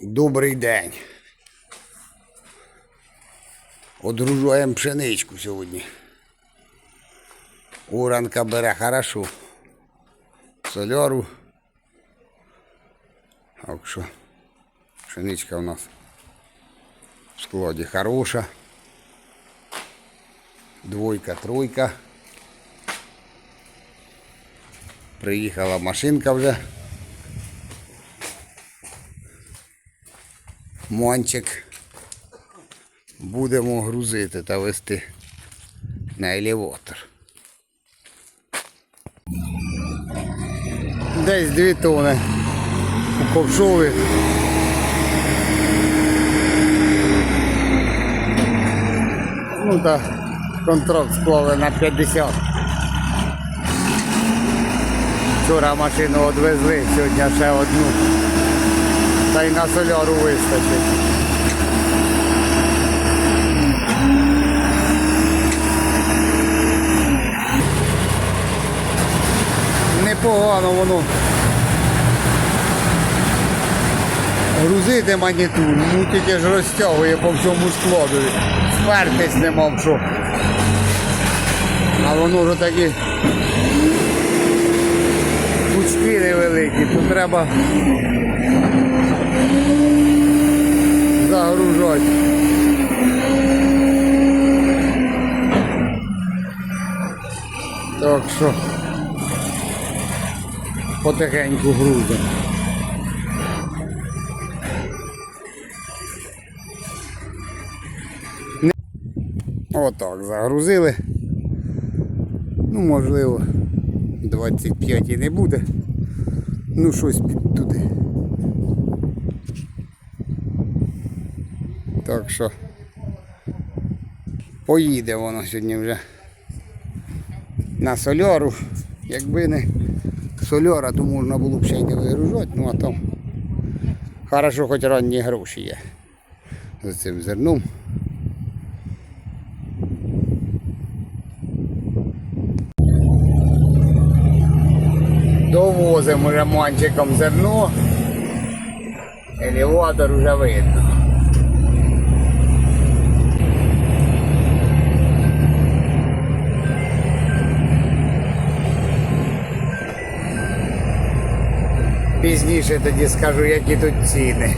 Добрий день. Одружуємо пшеничку сьогодні. Уранка бере хорошо. Соляру. Так що пшеничка у нас в складі хороша. Двойка, тройка. Приїхала машинка вже. Мончик. Будемо грузити та вести на елеватор. Десь дві тони у ковшові. Ну та контракт склали на 50. Вчора машину відвезли, сьогодні ще одну. Та й на соляру вистачить. Непогано воно. Грузити маніту, ну тільки ж розтягує по всьому складу. Спертись не мав що. А воно вже такі пучки невеликі, то треба загружати. Так що потихеньку грузимо. Отак загрузили. Ну, можливо, 25 і не буде. Ну, щось під туди. Так що поїде воно сьогодні вже на соляру. Якби не соляра, то можна було б ще й не вигружати, ну а там хорошо хоч ранні гроші є за цим зерном. Довозимо вже зерно. Елеватор вже видно. Пізніше тоді скажу, які тут ціни.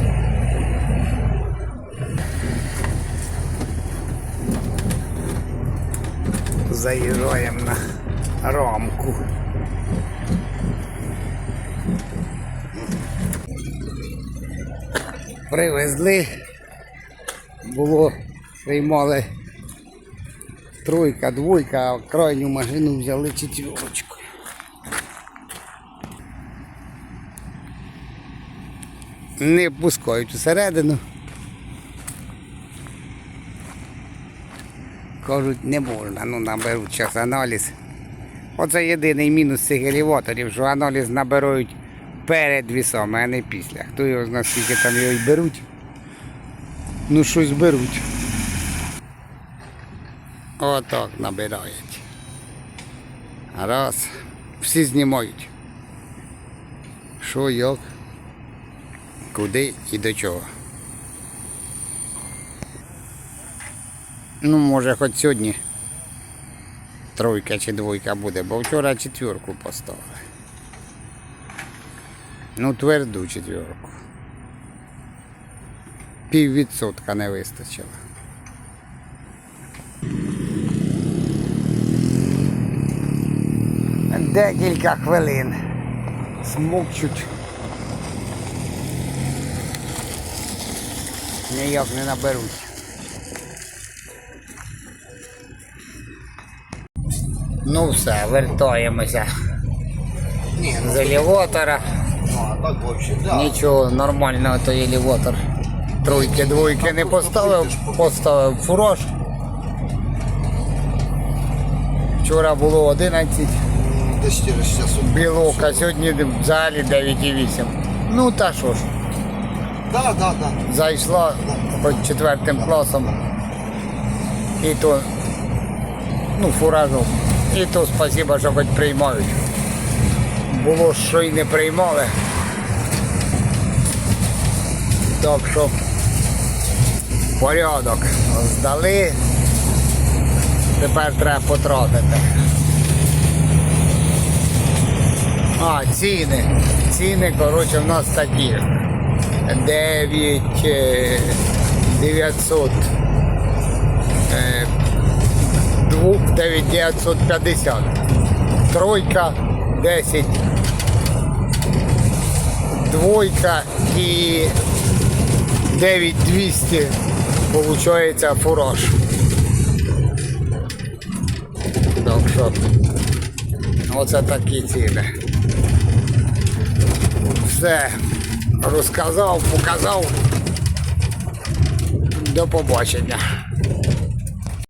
Заїжджаємо на рамку. Привезли. Було, приймали тройка, двойка, а крайню машину взяли четверочку. не пускають всередину. Кажуть, не можна, ну наберуть зараз аналіз. Оце єдиний мінус цих елеваторів, що аналіз наберуть перед вісами, а не після. Хто його знає, скільки там його й беруть. Ну щось беруть. Отак набирають. Раз. Всі знімають. Що, як? куди і до чого. Ну, може, хоч сьогодні тройка чи двойка буде, бо вчора четверку поставили. Ну, тверду четверку. Пів відсотка не вистачило. Декілька хвилин. Смокчуть. ніяк не наберуть. Ну все, вертаємося з елеватора. Так вообще, да. Нічого нормального той елеватор. Тройки, двойки не поставив, поставив фураж. Вчора було 11 Десь через часу. білок, а сьогодні взагалі 9,8. Ну та що ж. Да, да, да. зайшла хоч четвертим класом. І то, ну, фуражом. І то спасибо, що хоч приймають. Було, що й не приймали. Так що порядок здали. Тепер треба потратити. А, ціни. Ціни, коротше, в нас такі. 9 е, 900 е, дву- 9950. Тройка 10. Двойка і 9200 получається фураж. Так що оце такі ціни. Все розказав, показав. До побачення.